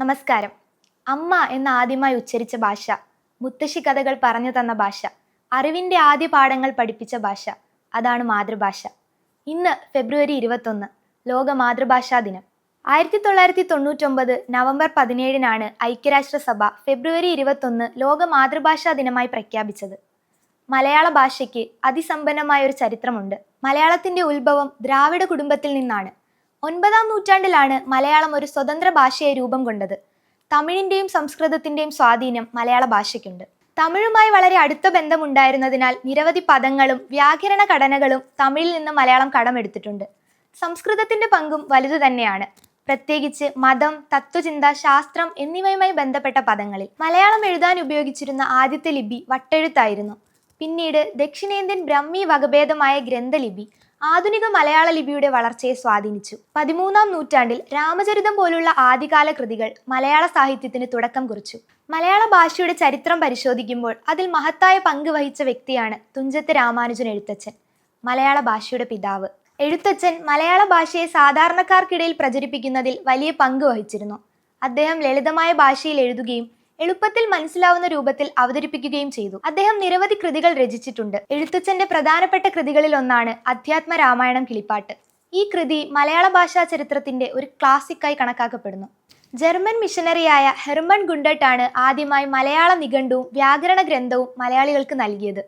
നമസ്കാരം. അമ്മ എന്ന് ആദ്യമായി ഉച്ചരിച്ച ഭാഷ മുത്തശ്ശി കഥകൾ പറഞ്ഞു തന്ന ഭാഷ അറിവിന്റെ ആദ്യ പാഠങ്ങൾ പഠിപ്പിച്ച ഭാഷ അതാണ് മാതൃഭാഷ. ഇന്ന് ഫെബ്രുവരി ഇരുപത്തൊന്ന് ലോക മാതൃഭാഷാ ദിനം. ആയിരത്തി തൊള്ളായിരത്തി തൊണ്ണൂറ്റൊമ്പത് നവംബർ പതിനേഴിനാണ് ഐക്യരാഷ്ട്രസഭ ഫെബ്രുവരി ഇരുപത്തൊന്ന് ലോക മാതൃഭാഷാ ദിനമായി പ്രഖ്യാപിച്ചത്. മലയാള ഭാഷയ്ക്ക് അതിസമ്പന്നമായ ഒരു ചരിത്രമുണ്ട്. മലയാളത്തിന്റെ ഉത്ഭവം ദ്രാവിഡ കുടുംബത്തിൽ നിന്നാണ്. ഒൻപതാം നൂറ്റാണ്ടിലാണ് മലയാളം ഒരു സ്വതന്ത്ര ഭാഷയെ രൂപം കൊണ്ടത്. തമിഴിന്റെയും സംസ്കൃതത്തിന്റെയും സ്വാധീനം മലയാള ഭാഷയ്ക്കുണ്ട്. തമിഴുമായി വളരെ അടുത്ത ബന്ധമുണ്ടായിരുന്നതിനാൽ നിരവധി പദങ്ങളും വ്യാകരണ ഘടനകളും തമിഴിൽ നിന്ന് മലയാളം കടമെടുത്തിട്ടുണ്ട്. സംസ്കൃതത്തിന്റെ പങ്കും വലുതു തന്നെയാണ്. പ്രത്യേകിച്ച് മതം തത്വചിന്ത ശാസ്ത്രം എന്നിവയുമായി ബന്ധപ്പെട്ട പദങ്ങളിൽ. മലയാളം എഴുതാൻ ഉപയോഗിച്ചിരുന്ന ആദ്യത്തെ ലിപി വട്ടെഴുത്തായിരുന്നു. പിന്നീട് ദക്ഷിണേന്ത്യൻ ബ്രഹ്മി വകഭേദമായ ഗ്രന്ഥലിപി ആധുനിക മലയാള ലിപിയുടെ വളർച്ചയെ സ്വാധീനിച്ചു. പതിമൂന്നാം നൂറ്റാണ്ടിൽ രാമചരിതം പോലുള്ള ആദ്യകാല കൃതികൾ മലയാള സാഹിത്യത്തിന് തുടക്കം കുറിച്ചു. മലയാള ഭാഷയുടെ ചരിത്രം പരിശോധിക്കുമ്പോൾ അതിൽ മഹത്തായ പങ്ക് വഹിച്ച വ്യക്തിയാണ് തുഞ്ചത്ത് രാമാനുജൻ എഴുത്തച്ഛൻ മലയാള ഭാഷയുടെ പിതാവ്. എഴുത്തച്ഛൻ മലയാള ഭാഷയെ സാധാരണക്കാർക്കിടയിൽ പ്രചരിപ്പിക്കുന്നതിൽ വലിയ പങ്ക് വഹിച്ചിരുന്നു. അദ്ദേഹം ലളിതമായ ഭാഷയിൽ എഴുതുകയും എളുപ്പത്തിൽ മനസ്സിലാവുന്ന രൂപത്തിൽ അവതരിപ്പിക്കുകയും ചെയ്തു. അദ്ദേഹം നിരവധി കൃതികൾ രചിച്ചിട്ടുണ്ട്. എഴുത്തച്ഛന്റെ പ്രധാനപ്പെട്ട കൃതികളിൽ ഒന്നാണ് അധ്യാത്മ രാമായണം കിളിപ്പാട്ട്. ഈ കൃതി മലയാള ഭാഷാ ചരിത്രത്തിന്റെ ഒരു ക്ലാസിക്കായി കണക്കാക്കപ്പെടുന്നു. ജർമ്മൻ മിഷനറിയായ ഹെർമൺ ഗുണ്ടട്ടാണ് ആദ്യമായി മലയാള നിഘണ്ടുവും വ്യാകരണ ഗ്രന്ഥവും മലയാളികൾക്ക് നൽകിയത്.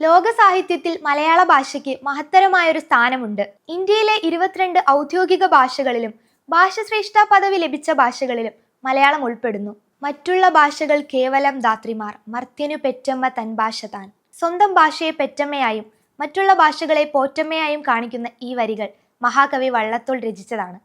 ലോക സാഹിത്യത്തിൽ മലയാള ഭാഷയ്ക്ക് മഹത്തരമായൊരു സ്ഥാനമുണ്ട്. ഇന്ത്യയിലെ ഇരുപത്തിരണ്ട് ഔദ്യോഗിക ഭാഷകളിലും ഭാഷശ്രേഷ്ഠ പദവി ലഭിച്ച ഭാഷകളിലും മലയാളം ഉൾപ്പെടുന്നു. മറ്റുള്ള ഭാഷകൾ കേവലം ധാത്രിമാർ മർത്യനു പെറ്റമ്മ തൻ ഭാഷ താൻ. സ്വന്തം ഭാഷയെ പെറ്റമ്മയായും മറ്റുള്ള ഭാഷകളെ പോറ്റമ്മയായും കാണിക്കുന്ന ഈ വരികൾ മഹാകവി വള്ളത്തോൾ രചിച്ചതാണ്.